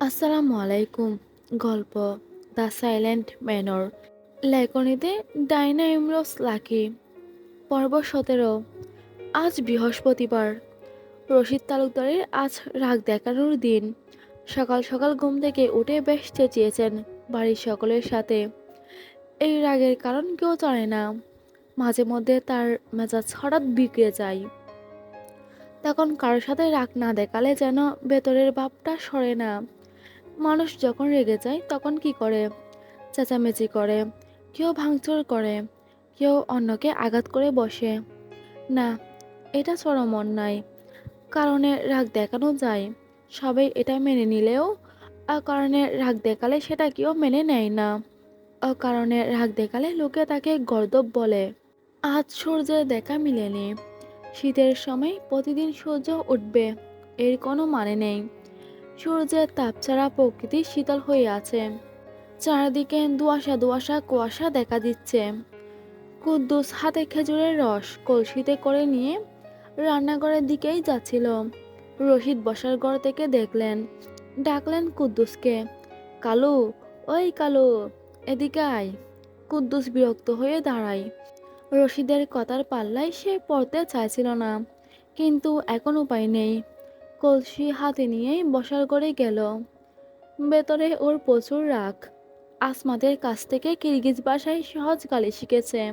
আসসালামু আলাইকুম, গল্প দ্য সাইলেন্ট ম্যানর। লেখনীতে ডাইনা ইমরোস লাকি। পর্ব সতেরো, আজ বৃহস্পতিবার। রশিদ তালুকদারের আজ রাগ দেখানোর দিন। সকাল সকাল ঘুম থেকে উঠে বেশ চেঁচিয়েছেন বাড়ির সকলের সাথে। এই রাগের কারণ কেউ জানে না। মাঝে মধ্যে তার মেজাজ হঠাৎ বিগড়ে যায়। তখন কারোর সাথে রাগ না দেখালে যেন ভেতরের ভাবটা সরে না। মানুষ যখন রেগে যায়, তখন কি করে? চেঁচামেচি করে, কেউ ভাঙচুর করে, কেউ অন্যকে আঘাত করে বসে। না, এটা চরম অন্যায়। কারণে রাগ দেখানো যায়। সবাই এটা মেনে নিলেও কারণে রাগ দেখালে সেটা কেউ মেনে নেয় না। কারণে রাগ দেখালে লোকে তাকে গর্দব বলে। আজ সূর্যের দেখা মিলেনি। শীতের সময় প্রতিদিন সূর্য উঠবে, এর কোনো মানে নেই। সূর্যের তাপ ছাড়া প্রকৃতি শীতল হয়ে আছে। চারদিকে দুয়াশা দুয়াশা কুয়াশা দেখা দিচ্ছে। কুদ্দুস হাতে খেজুরের রস কলসিতে করে নিয়ে রান্নাঘরের দিকেই যাচ্ছিল। রশিদ বসার ঘর থেকে দেখলেন, ডাকলেন কুদ্দুসকে, কালু, ওই কালু, এদিকে আয়। কুদ্দুস বিরক্ত হয়ে দাঁড়ায়। রশিদের কথার পাল্লায় সে পড়তে চাইছিল না, কিন্তু এখন উপায় নেই। কলসি হাতে নিয়েই বসার ঘরে গেল। ভেতরে ওর প্রচুর রাগ। আসমাদের কাছ থেকে কিরগিজ ভাষায় সহজ গালি শিখেছে।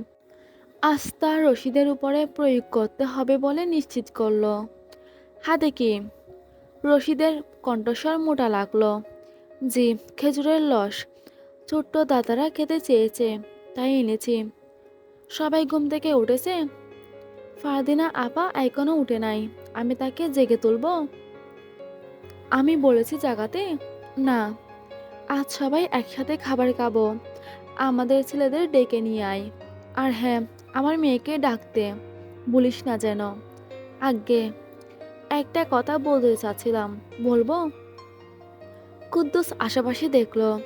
আস্থা রশিদের উপরে প্রয়োগ করতে হবে বলে নিশ্চিত করল। হাতে কি? রশিদের কণ্ঠস্বর মোটা লাগল। জি, খেজুরের লস ছোট্ট দাদারা খেতে চেয়েছে, তাই এনেছি। সবাই ঘুম থেকে উঠেছে? ফারদিনা আপা এখনও উঠে নাই। আমি তাকে জেগে তুলব। আমি বলেছি জাগাতে, না, আজ সবাই একসাথে খাবার খাব। আমাদের ছেলেদের ডেকে নিয়ে আয়। আর হ্যাঁ আমার মেয়েকে ডাকতে। বলিস না যেন। আজ্ঞে, একটা কথা বলতে চাচ্ছিলাম। বলব? কুদ্দুস আশেপাশে দেখল,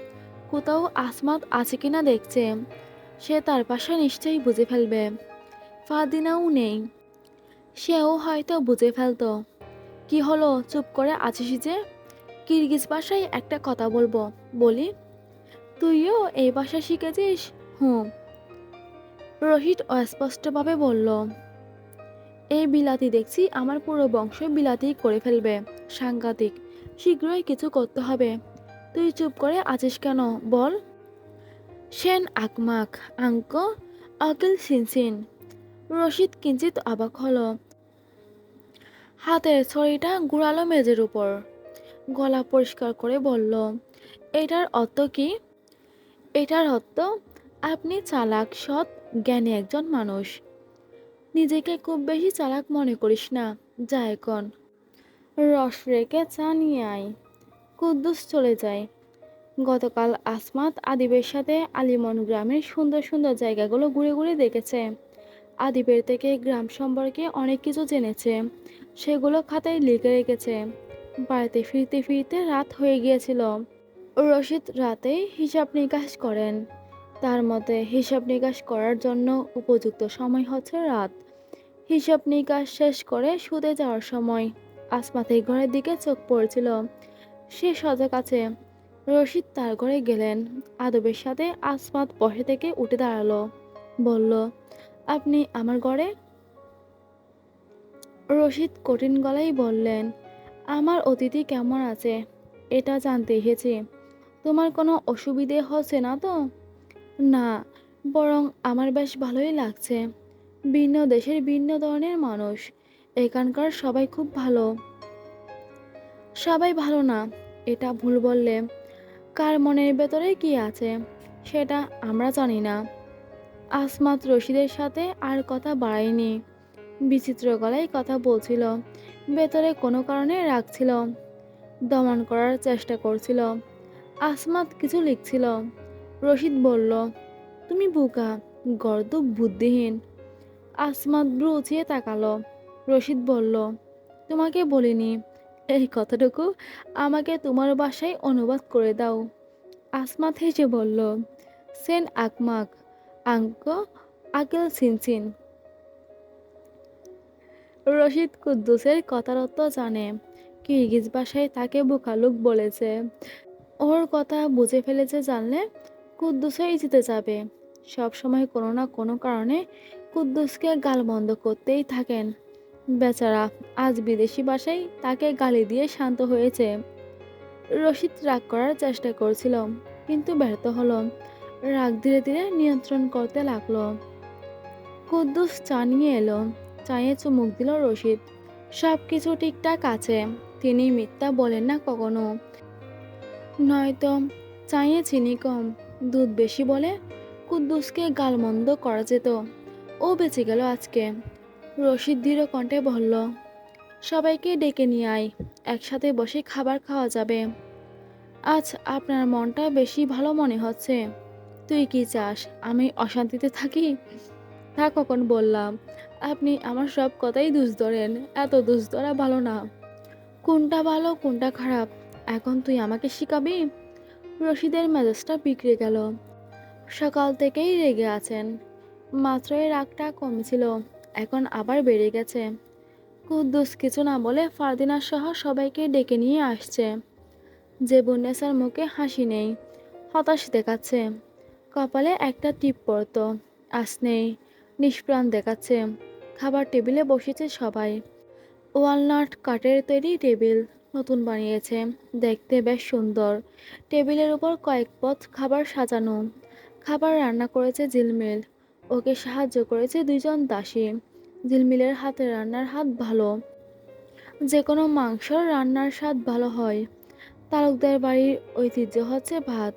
কোথাও আসমাত আছে কিনা দেখছে। সে তার পাশে নিশ্চয়ই বুঝে ফেলবে। ফাদিনাও নেই। সেও হয়তো বুঝে ফেলতো। কি হলো? চুপ করে আছিস যে? কিরগিজ ভাষায় একটা কথা বলব, বলি? তুইও এই ভাষা শিখেছিস? হুম। রোহিত অস্পষ্টভাবে বলল, এই বিলাতি দেখছি আমার পুরো বংশ বিলাতি করে ফেলবে, সাংঘাতিক। শীঘ্রই কিছু করতে হবে। তুই চুপ করে আছিস কেন, বল? সেন আকমাক, আঙ্ক অকিল সিনসিন। রশিদ কিঞ্চিত অবাক হলো। হাতের ছড়িটা গুড়ালো মেজের উপর। গলা পরিষ্কার করে বলল, এটার অর্থ কি? এটার অর্থ, আপনি চালাক, সৎ, জ্ঞানী একজন মানুষ। নিজেকে খুব বেশি চালাক মনে করিস না, যা এখন। রস রেখে চা নিয়ে আয়। কুদ্দুস চলে যায়। গতকাল আসমাত আদিবের সাথে আলিমন গ্রামের সুন্দর সুন্দর জায়গাগুলো ঘুরে ঘুরে দেখেছে। আদিবের থেকে গ্রাম সম্পর্কে অনেক কিছু জেনেছে। সেগুলো খাতায় লিখে রেখেছে। বাড়িতে ফিরতে ফিরতে রাত হয়ে গিয়েছিল। রশিদ রাতেই হিসাব নিকাশ করেন। তার মতে হিসাব নিকাশ করার জন্য উপযুক্ত সময় হচ্ছে রাত। হিসাব নিকাশ শেষ করে শুতে যাওয়ার সময় আসমাতের ঘরের দিকে চোখ পড়েছিল। সে সজাগ আছে। রশিদ তার ঘরে গেলেন। আদবের সাথে আসমাত বসে থেকে উঠে দাঁড়াল। বলল আপনি আমার ঘরে রশিদ কঠিন গলায় বললেন, আমার অতিথি কেমন আছে? এটা জানতে এসেছি। তোমার কোনো অসুবিধে হচ্ছে না তো? না, বরং আমার বেশ ভালোই লাগছে। ভিন্ন দেশের ভিন্ন ধরনের মানুষ। এখানকার সবাই খুব ভালো। সবাই ভালো না, এটা ভুল বললে। কার মনের ভেতরে কি আছে? সেটা আমরা জানি না। আসমাত রশিদের সাথে আর কথা বাড়ায়নি। বিচিত্র গলায় কথা বলছিল। ভেতরে কোনো কারণে রাখছিল দমন করার চেষ্টা করছিল। আসমাত কিছু লিখছিল। রশিদ বলল, তুমি বোকা গর্দ বুদ্ধিহীন। আসমাত ব্রু উঁচিয়ে তাকালো। রশিদ বলল, তোমাকে বলিনি। এই কথাটুকু আমাকে তোমার বাসায় অনুবাদ করে দাও। আসমাত হেসে বলল, সেন আকমাক আঙ্ক আকেল সিনসিন। রশিদ কুদ্দুসের কথার অর্থ জানে। কিরগিজ ভাষায় তাকে বোকালুক বলেছে। ওর কথা বুঝে ফেলেছে জানলে কুদ্দুসই জিতে যাবে। সব সময় কোনো না কোনো কারণে কুদ্দুসকে গালমন্দ করতেই থাকেন। বেচারা আজ বিদেশি ভাষায় তাকে গালি দিয়ে শান্ত হয়েছে। রশিদ রাগ করার চেষ্টা করছিল, কিন্তু ব্যর্থ হলো। রাগ ধীরে ধীরে নিয়ন্ত্রণ করতে লাগল। কুদ্দুস চা নিয়ে এলো, চায়ে চুমুক দিল রশিদ। সব কিছু ঠিকঠাক আছে। তিনি মিথ্যা বলেন না কখনো। নয়তো চায়ে চিনি কম, দুধ বেশি বলে কুদ্দুসকে গালমন্দ করা যেত। ও বেঁচে গেল আজকে। রশিদ ধীর কণ্ঠে বলল, সবাইকে ডেকে নিয়ে আয়, একসাথে বসে খাবার খাওয়া যাবে। আজ আপনার মনটা বেশি ভালো মনে হচ্ছে। তুই কি চাস আমি অশান্তিতে থাকি? তা কখন বললাম, আপনি আমার সব কথাই দুষ ধরেন, এত দুষ ধরা ভালো না। কোনটা ভালো, কোনটা খারাপ, এখন তুই আমাকে শিখাবি? রশিদের মেজাজটা বিগড়ে গেল। সকাল থেকেই রেগে আছেন। মাত্রই রাগটা কমেছিল, এখন আবার বেড়ে গেছে। কুদ্দুস কিছু না বলে ফারদিনা সহ সবাইকে ডেকে নিয়ে আসছে। যে বুন্নেসার মুখে হাসি নেই, হতাশ দেখাচ্ছে। কপালে একটা টিপ পড়তো আস নেই নিষ্প্রাণ দেখাচ্ছে। খাবার টেবিলে বসেছে সবাই। ওয়ালনাট কাঠের তৈরি টেবিল নতুন বানিয়েছে। দেখতে বেশ সুন্দর। টেবিলের উপর কয়েক পথ খাবার সাজানো। খাবার রান্না করেছে ঝিলমিল। ওকে সাহায্য করেছে দুইজন দাসী। ঝিলমিলের হাতে রান্নার হাত ভালো। যে কোনো মাংসর রান্নার স্বাদ ভালো হয়। তালুকদার বাড়ির ঐতিহ্য হচ্ছে ভাত।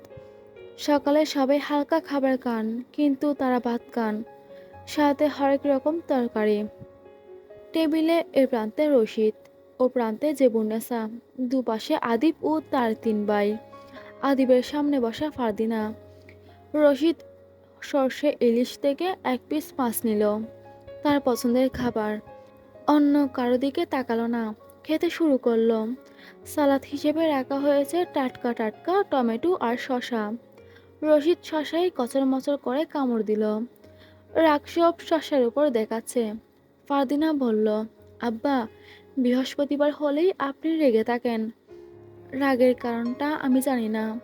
সকালে সবাই হালকা খাবার খান, কিন্তু তারা ভাত খান। সাথে হরেক রকম তরকারি। টেবিলে এ প্রান্তে রশিদ, ও প্রান্তে জেবুন্নেসা দুপাশে আদিব ও তার তিন ভাই। আদিবের সামনে বসা ফারদিনা। রশিদ সর্ষে ইলিশ থেকে এক পিস মাছ নিল, তার পছন্দের খাবার। অন্য কারও দিকে তাকালো না, খেতে শুরু করল। সালাদ হিসেবে রাখা হয়েছে টাটকা টাটকা টমেটো আর শশা রশিদ শশাই কচর মচর করে কামড় দিল। রাগ সব শশার উপর দেখাচ্ছে। ফারদিনা বলল, আব্বা, বৃহস্পতিবার হলেই আপনি রেগে থাকেন। রাগের কারণটা আমি জানি না।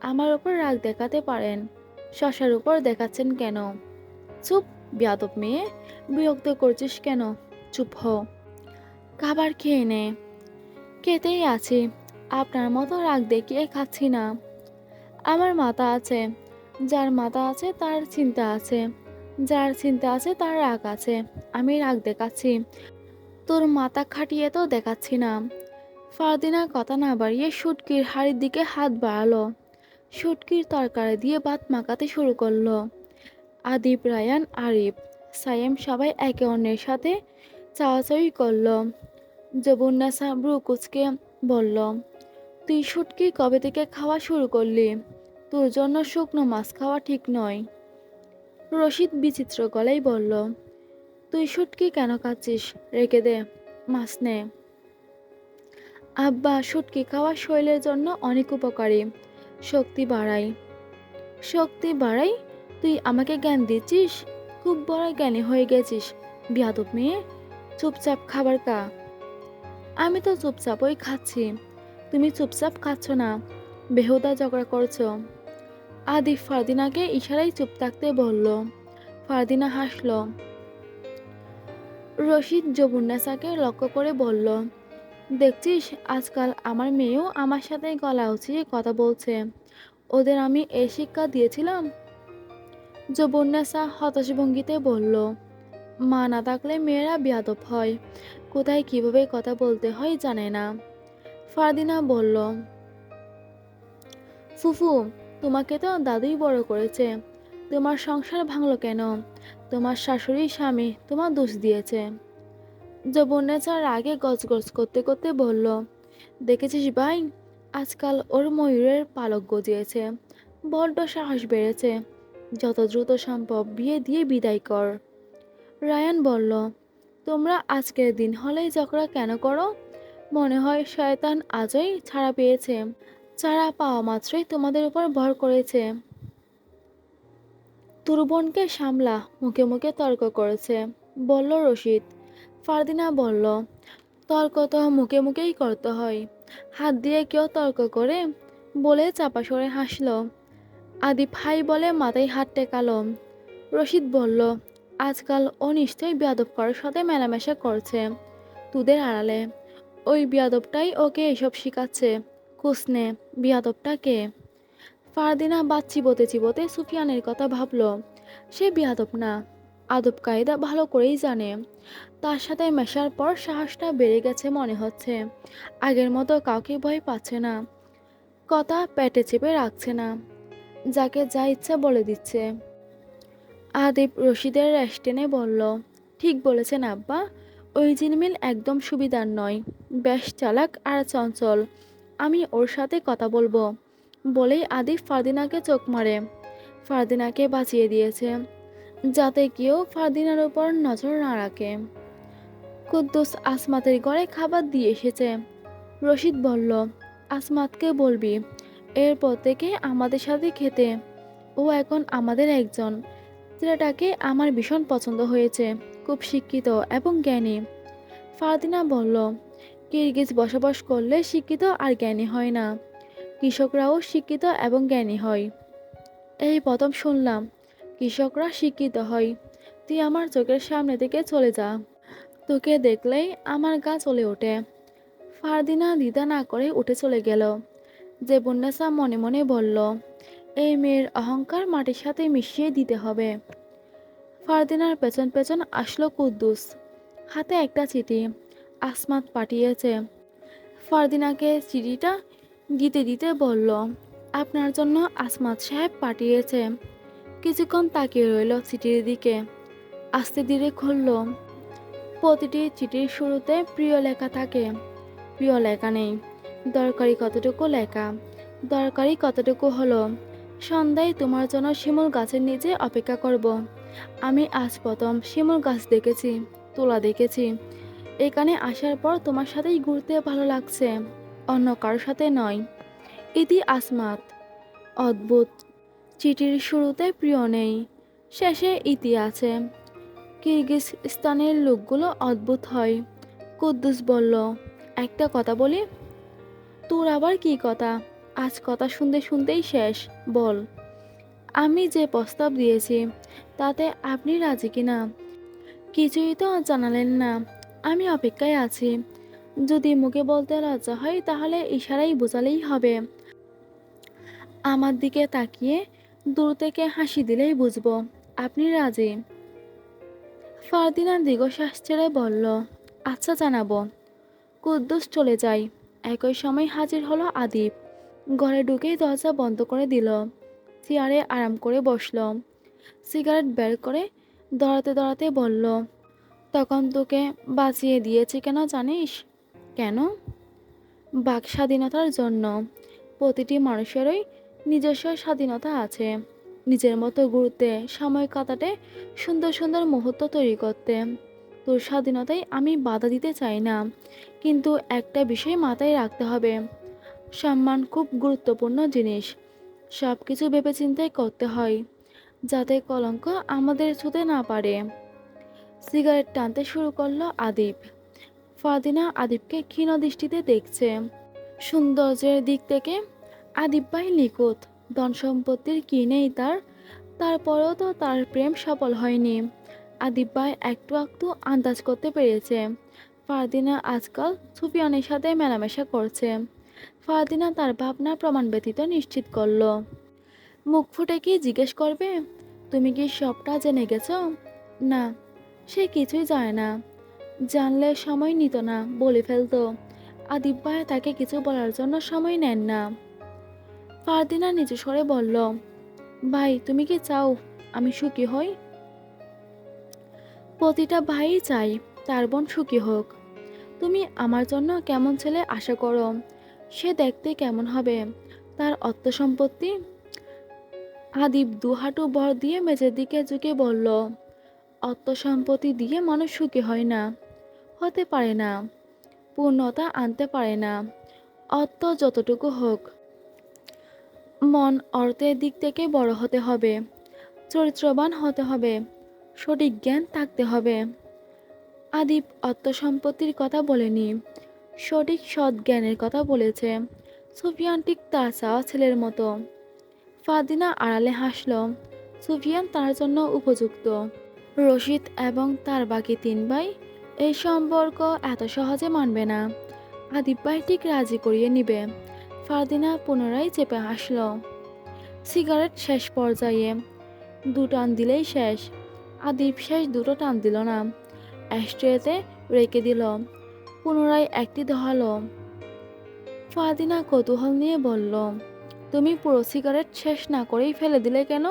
আমার উপর রাগ দেখাতে পারেন। শশার উপর দেখাচ্ছেন কেন? চুপ, বিয়াদব মেয়ে। বিরক্ত করছিস কেন? চুপ হ। খাবার খেয়ে নে। খেতেই আছি। আপনার মতো রাগ দেখিয়ে খাচ্ছি না। আমার মাথা আছে। যার মাথা আছে, তার চিন্তা আছে। যার চিন্তা আছে, তার রাগ আছে। আমি রাগ দেখাচ্ছি। তোর মাথা খাটিয়ে তো দেখাচ্ছি না। ফারদিনা কথা না বাড়িয়ে শুটকির হাড়ির দিকে হাত বাড়ালো। শুটকির তরকারি দিয়ে ভাত মাখাতে শুরু করল। আদিব, রায়ান, আরিফ সায়েম সবাই একে অন্যের সাথে চাওয়াচাওয়ি করল। জবুন্নাসা ব্রুকুচকে বলল, তুই শুটকি কবে থেকে খাওয়া শুরু করলি? তোর জন্য শুকনো মাছ খাওয়া ঠিক নয়। রশিদ বিচিত্র গলায় বলল, তুই শুটকি কেন খাচ্ছিস রেখে দে, মাছ নে। আব্বা, শুটকি খাওয়া শরীরের জন্য অনেক উপকারী। শক্তি বাড়াই। শক্তি বাড়াই? তুই আমাকে জ্ঞান দিচ্ছিস? খুব বড় জ্ঞানী হয়ে গেছিস। বিয়াদব মেয়ে, চুপচাপ খাবার খা। আমি তো চুপচাপই খাচ্ছি। তুমি চুপচাপ খাচ্ছ না। বেহুদা ঝগড়া করছ। আদি ফারদিনাকে ইশারায় চুপ থাকতে বলল। ফারদিনা হাসল। রশিদ জবুন্নাসাকে লক্ষ্য করে বলল, দেখছিস, আজকাল আমার মেয়েও আমার সাথে গলা উঁচিয়ে কথা বলছে। ওদের আমি এই শিক্ষা দিয়েছিলাম? জবুন্নাসা হতাশ ভঙ্গিতে বলল, মা না থাকলে মেয়েরা বিয়াদব হয়। কোথায় কীভাবে কথা বলতে হয় জানে না। ফারদিনা বলল, ফুফু তোমাকে তো দাদুই বড় করেছে। তোমার সংসার ভাঙলো কেন? তোমার শাশুড়ি, স্বামী তোমার দোষ দিয়েছে। যবনে যবনেচার আগে গজগজ করতে করতে বলল, দেখেছিস ভাই, আজকাল ওর ময়ূরের পালক গজিয়েছে। বড্ড সাহস বেড়েছে। যত দ্রুত সম্ভব বিয়ে দিয়ে বিদায় কর। রায়ান বলল, তোমরা আজকের দিন হলেই ঝগড়া কেন করো? মনে হয় শয়তান আজই ছাড়া পেয়েছে। ছাড়া পাওয়া মাত্রই তোমাদের উপর ভর করেছে। তোর বোনকে সামলা, মুখে মুখে তর্ক করেছে। বলল, রশিদ। ফারদিনা বলল, তর্ক তো মুখে মুখেই করতে হয়। হাত দিয়ে কেউ তর্ক করে? বলে চাপা সরে হাসল। আদি ভাই বলে মাথায় হাত টেকালো। রশিদ বলল, আজকাল ও নিশ্চয়ই বিয়াদব করার সাথে মেলামেশা করছে। তোদের আড়ালে। ওই বিয়াদবটাই ওকে এসব শিখাচ্ছে। কুসনে বিয়াদবটা কে ফারদিনা বাদ চিবোতে চিবোতে সুফিয়ানের কথা ভাবল। সে বিয়াদব না, আদব কায়দা ভালো করেই জানে। তার সাথে মেশার পর সাহসটা বেড়ে গেছে মনে হচ্ছে। আগের মতো কাউকে ভয় পাচ্ছে না, কথা পেটে চেপে রাখছে না, যাকে যা ইচ্ছা বলে দিচ্ছে। আদিব রশিদের রেস্টেনে বলল, ঠিক বলেছেন আব্বা, ওই জিনমিল একদম সুবিধার নয়, বেশ চালাক আর চঞ্চল। আমি ওর সাথে কথা বলব, বলেই আদিব ফারদিনাকে চোখ মারে। ফারদিনাকে বাঁচিয়ে দিয়েছে, যাতে কেউ ফারদিনার উপর নজর না রাখে। কুদ্দুস আসমাতের ঘরে খাবার দিয়ে এসেছে। রশিদ বলল, আসমাতকে বলবি, এরপর থেকে আমাদের সাথে খেতে। ও এখন আমাদের একজন। ছেলেটাকে আমার ভীষণ পছন্দ হয়েছে, খুব শিক্ষিত এবং জ্ঞানী। ফারদিনা বলল কিরগিজ বসবাস করলে শিক্ষিত আর জ্ঞানী হয় না। কৃষকরাও শিক্ষিত এবং জ্ঞানী হয়। এই প্রথম শুনলাম, কৃষকরা শিক্ষিত হয়। তুই আমার চোখের সামনে থেকে চলে যা। তোকে দেখলেই আমার গা চলে ওঠে। ফারদিনা দ্বিধা না করে উঠে চলে গেল। যে বন্যাসা মনে মনে বলল, এই মেয়ের অহংকার মাটির সাথে মিশিয়ে দিতে হবে। ফারদিনার পেছন পেছন আসলো কুদ্দুস। হাতে একটা চিঠি। আসমাত পাঠিয়েছে। ফারদিনাকে চিঠিটা দিতে দিতে বলল, আপনার জন্য আসমাত সাহেব পাঠিয়েছে। কিছুক্ষণ তাকিয়ে রইল চিঠির দিকে। আস্তে ধীরে খুলল। প্রতিটি চিঠির শুরুতে প্রিয় লেখা থাকে। প্রিয় লেখা নেই। দরকারি কতটুকু লেখা? দরকারি কতটুকু হলো? সন্ধ্যায় তোমার জন্য শিমুল গাছের নিচে অপেক্ষা করব। আমি আজ প্রথম শিমুল গাছ দেখেছি, তোলা দেখেছি। এখানে আসার পর তোমার সাথেই ঘুরতে ভালো লাগছে। অন্য কারোর সাথে নয়। ইতি আসমাত। অদ্ভুত। চিঠির শুরুতে প্রিয় নেই। শেষে ইতি আছে। কিরগিজস্তানের লোকগুলো অদ্ভুত হয়। কুদ্দুস বলল, একটা কথা বলি? তোর আবার কি কথা? আজ কথা শুনতে শুনতেই শেষ। বল। আমি যে প্রস্তাব দিয়েছি, তাতে আপনি রাজি কিনা? কিছুই তো জানালেন না। আমি অপেক্ষায় আছি। যদি মুখে বলতে লজ্জা হয়, তাহলে ইশারাই বোঝালেই হবে। আমার দিকে তাকিয়ে দূর থেকে হাসি দিলেই বুঝব। আপনি রাজি? ফারদিনা দীর্ঘশ্বাস ছেড়ে বলল আচ্ছা জানাব। কুদ্দুস চলে যায়। একই সময় হাজির হলো আদিব। ঘরে ঢুকেই দরজা বন্ধ করে দিল। চেয়ারে আরাম করে বসল। সিগারেট বের করে দড়াতে দড়াতে বলল তখন তোকে বাঁচিয়ে দিয়েছি কেন জানিস? কেন? বাক স্বাধীনতার জন্য প্রতিটি মানুষেরই নিজস্ব স্বাধীনতা আছে। নিজের মতো ঘুরতে সময় কাটাতে সুন্দর সুন্দর মুহূর্ত তৈরি করতে। তোর স্বাধীনতায় আমি বাধা দিতে চাই না, কিন্তু একটা বিষয় মাথায় রাখতে হবে। সম্মান খুব গুরুত্বপূর্ণ জিনিস। সব কিছু ভেবে চিন্তাই করতে হয়, যাতে কলঙ্ক আমাদের ছুতে না পারে। সিগারেট টানতে শুরু করল আদিব। ফাদিনা আদিবকে ক্ষীণ দৃষ্টিতে দেখছে। সৌন্দর্যের দিক থেকে আদিব ভাই নিখুঁত। ধন সম্পত্তির কি নেই তার? তারপরেও তো তার প্রেম সফল হয়নি। আদিব ভাই একটু একটু আন্দাজ করতে পেরেছে। ফারদিনা আজকাল সুফিয়ানের সাথে মেলামেশা করছে। ফারদিনা তার ভাবনা প্রমাণ ব্যতীত নিশ্চিত করল। মুখ ফুটে কি জিজ্ঞেস করবে? তুমি কি সবটা জেনে গেছ? না। সে কিছুই জানে না। জানলে সময় নিত না, বলে ফেলতো। আদিব ভাই তাকে কিছু বলার জন্য সময় নেন না। ফারদিনা নিচু স্বরে বলল, ভাই, তুমি কি চাও আমি সুখী হই? প্রতিটা ভাই চাই তার বোন সুখী হোক। তুমি আমার জন্য কেমন ছেলে আশা করো? সে দেখতে কেমন হবে? তার অর্থ সম্পত্তি? আদিব দুহাটু ভর দিয়ে মেঝের দিকে ঝুঁকে বলল অর্থ সম্পত্তি দিয়ে মানুষ সুখী হয় না, হতে পারে না, পূর্ণতা আনতে পারে না, অর্থ যতটুকু হোক। মন অর্থের দিক থেকে বড় হতে হবে, চরিত্রবান হতে হবে, সঠিক জ্ঞান থাকতে হবে। আদিপ অর্থসম্পত্তির কথা বলেনি, সঠিক সৎ জ্ঞানের কথা বলেছে, সুফিয়ান ঠিক তার চাওয়া ছেলের মতো। ফাদিনা আড়ালে হাসল, সুফিয়ান তার জন্য উপযুক্ত। রশিদ এবং তার বাকি তিন ভাই এই সম্পর্ক এত সহজে মানবে না। আদিপ ভাই ঠিক রাজি করিয়ে নিবে। ফারদিনা পুনরায় চেপে হাসল। সিগারেট শেষ পর্যায়ে। দু টান দিলেই শেষ। আদিপ শেষ দুটো টান দিল না। অ্যাস্ট্রেতে রেখে দিল। পুনরায় একটি ধরালো। ফাদিনা কৌতূহল নিয়ে বলল, তুমি পুরো সিগারেট শেষ না করেই ফেলে দিলে কেন?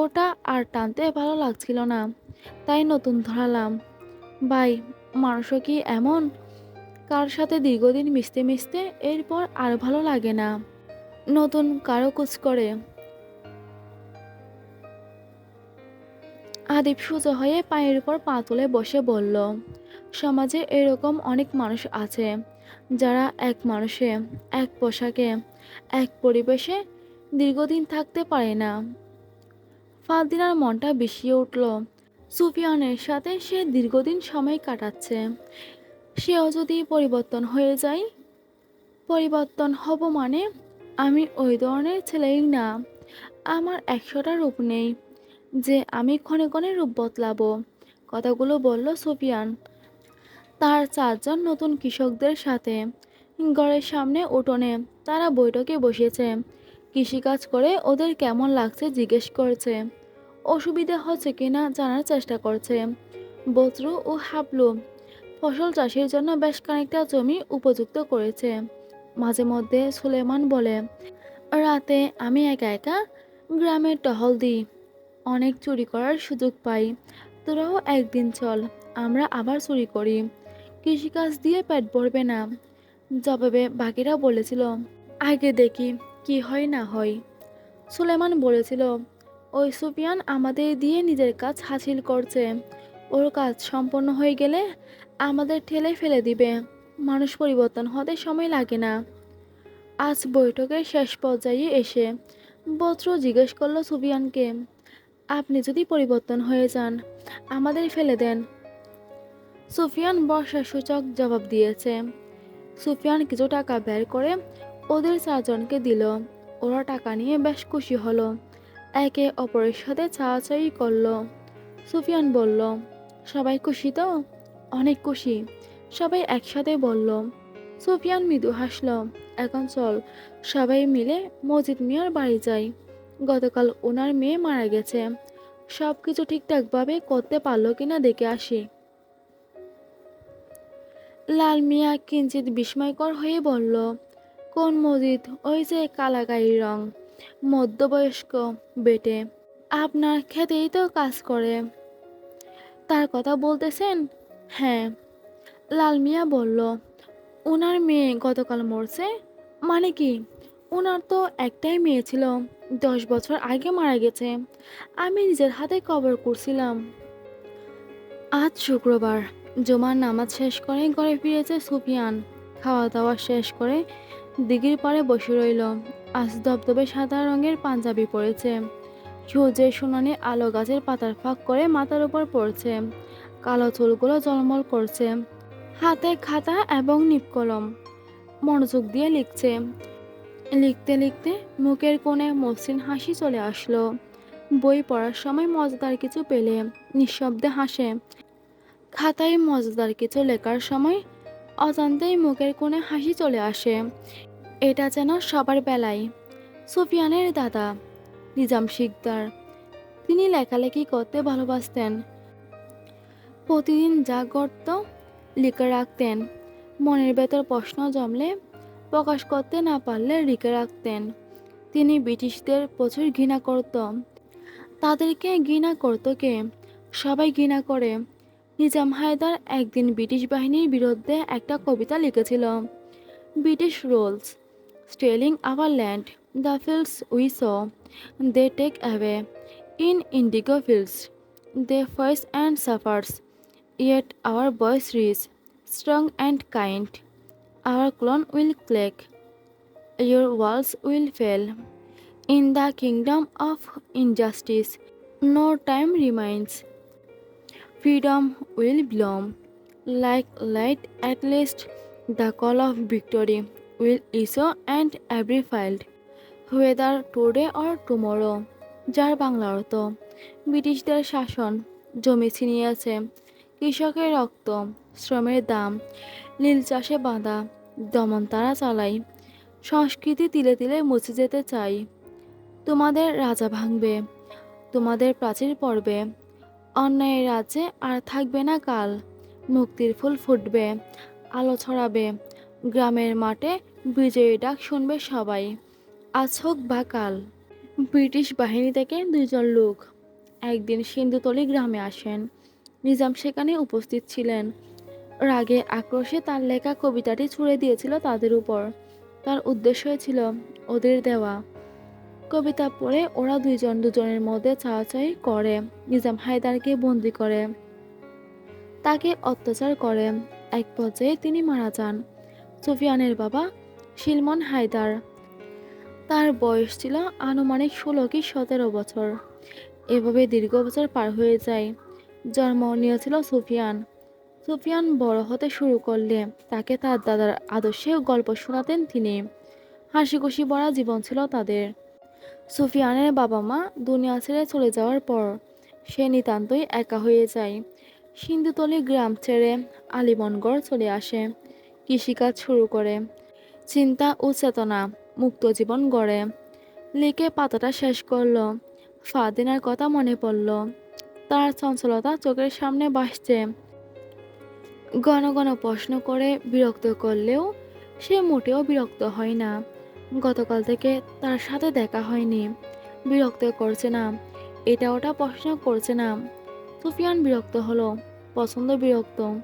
ওটা আর টানতে ভালো লাগছিল না। তাই নতুন ধরালাম। ভাই মানুষও কি এমন? কার সাথে দীর্ঘদিন মিশতে মিশতে এরপর আর ভালো লাগে না। নতুন কারও কুচ করে। আদিপ সুজো হয়ে পায়ের উপর পা তুলে বসে বলল, সমাজে এরকম অনেক মানুষ আছে, যারা এক মানুষে, এক পোশাকে, এক পরিবেশে দীর্ঘদিন থাকতে পারে না। ফাদিনার মনটা বিষিয়ে উঠল। সুফিয়ানের সাথে সে দীর্ঘদিন সময় কাটাচ্ছে। সেও যদি পরিবর্তন হয়ে যায়, পরিবর্তন হব মানে আমি ওই ধরনের ছেলেই না। আমার একশোটা রূপ নেই, যে আমি ক্ষণে ক্ষণে রূপ বদলাবো, কথাগুলো বলল সুফিয়ান। তার চারজন নতুন কৃষকদের সাথে ঘরের সামনে উঠোনে তারা বৈঠকে বসেছে। কৃষিকাজ করে ওদের কেমন লাগছে জিজ্ঞেস করছে। অসুবিধা হচ্ছে কিনা জানার চেষ্টা করছে। বত্রু ও হাবলু, ফসল চাষের জন্য বেশ খানিকটা জমি উপযুক্ত করেছে। মাঝে মধ্যে সুলেমান বলে, রাতে আমি একা একা গ্রামে টহল দিই। অনেক চুরি করার সুযোগ পাই। তোরাও একদিন চল, আমরা আবার চুরি করি। কৃষিকাজ দিয়ে পেট ভরবে না। জবাবে বাকিরা বলেছিল, আগে দেখি। কি হয় না হয়। সুলেমান বলেছিল, ওই সুফিয়ান আমাদের দিয়ে নিজের কাজ হাসিল করছে। ওর কাজ সম্পন্ন হয়ে গেলে আমাদের ঠেলে ফেলে দিবে। মানুষ পরিবর্তন হতে সময় লাগে না। আজ বৈঠকের শেষ পর্যায়ে এসে বত্র জিজ্ঞেস করল সুফিয়ানকে, আপনি যদি পরিবর্তন হয়ে যান, আমাদের ফেলে দেন। সুফিয়ান বর্ষা সূচক জবাব দিয়েছে, সুফিয়ান কিছু টাকা বের করে ওদের চারজনকে দিল। ওরা টাকা নিয়ে বেশ খুশি হলো। একে অপরের সাথে চাওয়াচাই করল। সুফিয়ান বলল, সবাই খুশি তো? অনেক খুশি। সবাই একসাথে বলল। সুফিয়ান মৃদু হাসল, এখন চল, সবাই মিলে মজিদ মিয়ার বাড়ি যাই। গতকাল ওনার মেয়ে মারা গেছে। সব কিছু ঠিকঠাকভাবে করতে পারল কিনা দেখে আসি। লাল মিয়া কিঞ্চিত বিস্ময়কর হয়ে বলল কোন মসজিদ ওই যে কালাগাড়ির রং। মধ্যবয়স্ক বেটে। আপনার খেতেই তো কাজ করে। তার কথা বলতেছেন? হ্যাঁ। লাল মিয়া বলল ওনার মেয়ে গতকাল মরছে। মানে কি? ওনার তো একটাই মেয়ে ছিল। দশ বছর আগে মারা গেছে। আমি নিজের হাতে কবর করছিলাম। আজ শুক্রবার। জমার নামাজ শেষ করে ঘরে ফিরেছে সুফিয়ান। খাওয়া দাওয়া শেষ করে দিঘির পাড়ে বসে রইল। আজ দবদবে সাদা রঙের পাঞ্জাবি পরেছে। সূর্যের শুনানি আলো গাছের পাতার ফাঁক করে মাথার উপর পড়ছে। কালো চুলগুলো জলমল করছে। হাতে খাতা এবং নিপকলম মনোযোগ দিয়ে লিখছে। লিখতে লিখতে মুখের কোণে মসৃণ হাসি চলে আসলো। বই পড়ার সময় মজাদার কিছু পেলে নিঃশব্দে হাসে। খাতায় মজাদার কিছু লেখার সময় অজান্তেই মুখের কোণে হাসি চলে আসে। এটা যেন সবার বেলায়। সুফিয়ানের দাদা, নিজাম শিকদার। তিনি লেখালেখি করতে ভালোবাসতেন। প্রতিদিন যা করত লিখে রাখতেন। মনের ভেতর প্রশ্ন জমলে প্রকাশ করতে না পারলে লিখে রাখতেন। তিনি ব্রিটিশদের প্রচুর ঘৃণা করত। তাদেরকে ঘৃণা করত কে? সবাই ঘৃণা করে। নিজাম হায়দার একদিন ব্রিটিশ বাহিনীর বিরুদ্ধে একটা কবিতা লিখেছিল। British rules stealing our land the fields we sow they take away in indigo fields they force and suffers yet our voice rich strong and kind our clan will clack your walls will fall in the kingdom of injustice no time remains. Freedom will bloom like light at least the call of victory will issue and every field whether today or tomorrow যার বাংলা অর্থ ব্রিটিশদের শাসন জমি ছিনিয়েছে কৃষকের রক্ত শ্রমের দাম নীল চাষে বাঁধা দমন তারা চালাই সংস্কৃতি তিলে তিলে মুছে যেতে চাই তোমাদের রাজা ভাঙবে তোমাদের প্রাচীর পড়বে অন্যায়ের রাজ্যে আর থাকবে না কাল। মুক্তির ফুল ফুটবে, আলো ছড়াবে, গ্রামের মাঠে বিজয়ী ডাক শুনবে সবাই। আজ হোক বা কাল, ব্রিটিশ বাহিনী থেকে দুইজন লোক একদিন সিন্ধুতলি গ্রামে আসেন। নিজাম সেখানে উপস্থিত ছিলেন। রাগে আক্রোশে তার লেখা কবিতাটি ছুড়ে দিয়েছিল তাদের উপর। তার উদ্দেশ্য ছিল ওদের দেওয়া। কবিতা পড়ে ওরা দুইজন দুজনের মধ্যে চাওয়াচাই করে, নিজাম হায়দারকে বন্দি করে। তাকে অত্যাচার করে। এক পর্যায়ে তিনি মারা যান। সুফিয়ানের বাবা শিলমন হায়দার। তার বয়স ছিল আনুমানিক ষোলো কি সতেরো বছর। এভাবে দীর্ঘ বছর পার হয়ে যায়। জন্ম নিয়েছিল সুফিয়ান। সুফিয়ান বড় হতে শুরু করলে তাকে তার দাদার আদর্শে গল্প শোনাতেন তিনি। হাসি খুশি ভরা জীবন ছিল তাদের। সুফিয়ানের বাবা মা দুনিয়া ছেড়ে চলে যাওয়ার পর সে নিতান্তই একা হয়ে যায়। সিন্ধুতলি গ্রাম ছেড়ে আলিমনগড় চলে আসে, কৃষিকাজ শুরু করে, চিন্তা ও চেতনা মুক্ত জীবন গড়ে। লিখে পাতাটা শেষ করল ফাদিনার কথা মনে পড়ল, তার চঞ্চলতা চোখের সামনে বাসছে ঘন ঘন প্রশ্ন করে বিরক্ত করলেও সে মোটেও বিরক্ত হয় না। গতকাল থেকে তার সাথে দেখা হয়নি। বিরক্ত করছে না। এটা ওটা প্রশ্ন করছে না। সুফিয়ান বিরক্ত হলো, পছন্দ বিরক্ত।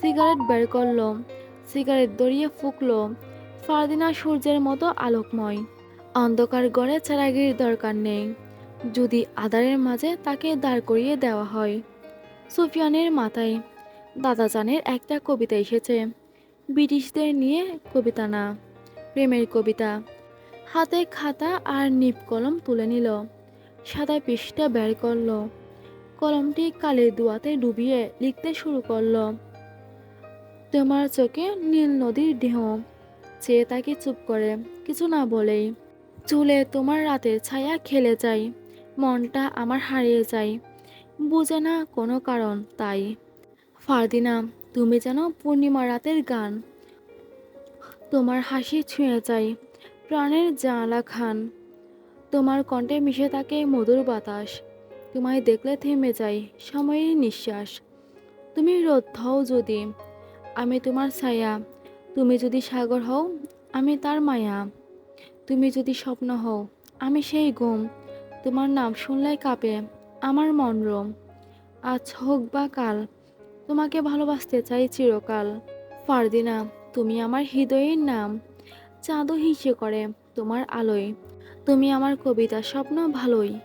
সিগারেট বের করল, সিগারেট দড়িয়ে ফুকলো, ফারদিনা সূর্যের মতো আলোকময়। অন্ধকার গড়ে চারাগির দরকার নেই। যদি আদারের মাঝে তাকে দাঁড় করিয়ে দেওয়া হয়। সুফিয়ানের মাথায় দাদাজানের একটা কবিতা এসেছে, ব্রিটিশদের নিয়ে কবিতা না। প্রেমের কবিতা। হাতে খাতা আর নিপ কলম তুলে নিল। সাদা পৃষ্ঠা বের করল। কলমটি কালের দুয়াতে ডুবিয়ে লিখতে শুরু করল। তোমার চোখে নীল নদীর দেহ চেয়ে তাকে চুপ করে, কিছু না বলেই। চুলে তোমার রাতের ছায়া খেলে যায়। মনটা আমার হারিয়ে যায়। বুঝে না কোনো কারণ তাই। ফারদিনা, তুমি যেন পূর্ণিমা রাতের গান। তোমার হাসি ছুঁয়ে যায়। প্রাণের জানালা খান। তোমার কণ্ঠে মিশে থাকে মধুর বাতাস। তোমায় দেখলে থেমে যায় সময়ের নিঃশ্বাস। তুমি রোদ হও যদি। আমি তোমার ছায়া। তুমি যদি সাগর হও, আমি তার মায়া। তুমি যদি স্বপ্ন হও, আমি সেই ঘুম তোমার নাম শুনলে কাঁপে আমার মনরম আজ হোক বা কাল, তোমাকে ভালোবাসতে চাই চিরকাল। ফারদিনা তুমি আমার হৃদয়ের নাম। চাঁদও হিসে করে তোমার আলোয়। তুমি আমার কবিতা স্বপ্ন ভালোই।